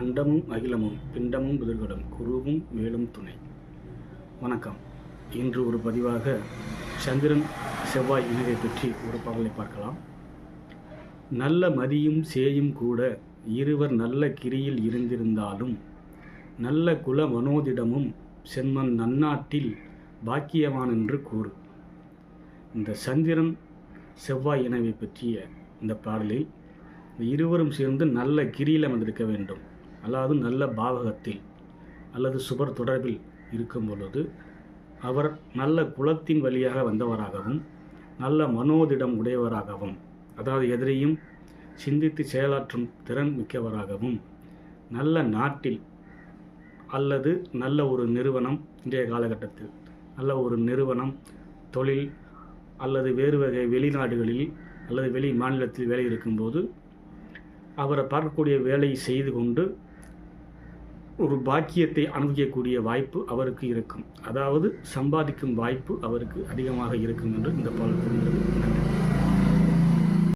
அண்டமும் அகிலமும் பிண்டமும் புதிர்களும் குருவும் மேலும் துணை. வணக்கம். இன்று ஒரு பதிவாக சந்திரன் செவ்வாய் இணைவை பற்றி ஒரு பாடலை பார்க்கலாம். நல்ல மதியும் சேயும் கூட இருவர் நல்ல கிரியில் இருந்திருந்தாலும் நல்ல குல மனோதிடமும் செம்மன் நன்னாட்டில் பாக்கியவான் என்று கூறு. இந்த சந்திரன் செவ்வாய் இணைவை பற்றிய இந்த பாடலில் இருவரும் சேர்ந்து நல்ல கிரியில் அமர்ந்திருக்க வேண்டும். அதாவது நல்ல பாவகத்தில் அல்லது சுபர் தொடர்பில் இருக்கும் பொழுது அவர் நல்ல குலத்தின் வழியாக வந்தவராகவும் நல்ல மனோதிடம் உடையவராகவும் அதாவது எதிரையும் சிந்தித்து செயலாற்றும் திறன் மிக்கவராகவும் நல்ல நாட்டில் அல்லது நல்ல ஒரு நிறுவனம் இன்றைய காலகட்டத்தில் நல்ல ஒரு நிறுவனம் தொழில் அல்லது வேறு வகை வெளிநாடுகளில் அல்லது வெளி மாநிலத்தில் வேலை இருக்கும்போது அவரை பார்க்கக்கூடிய வேலையை செய்து கொண்டு ஒரு பாக்கியத்தை அனுபவிக்கக்கூடிய வாய்ப்பு அவருக்கு இருக்கும். அதாவது சம்பாதிக்கும் வாய்ப்பு அவருக்கு அதிகமாக இருக்கும் என்று இந்த பால் புரிகிறது நன்றி.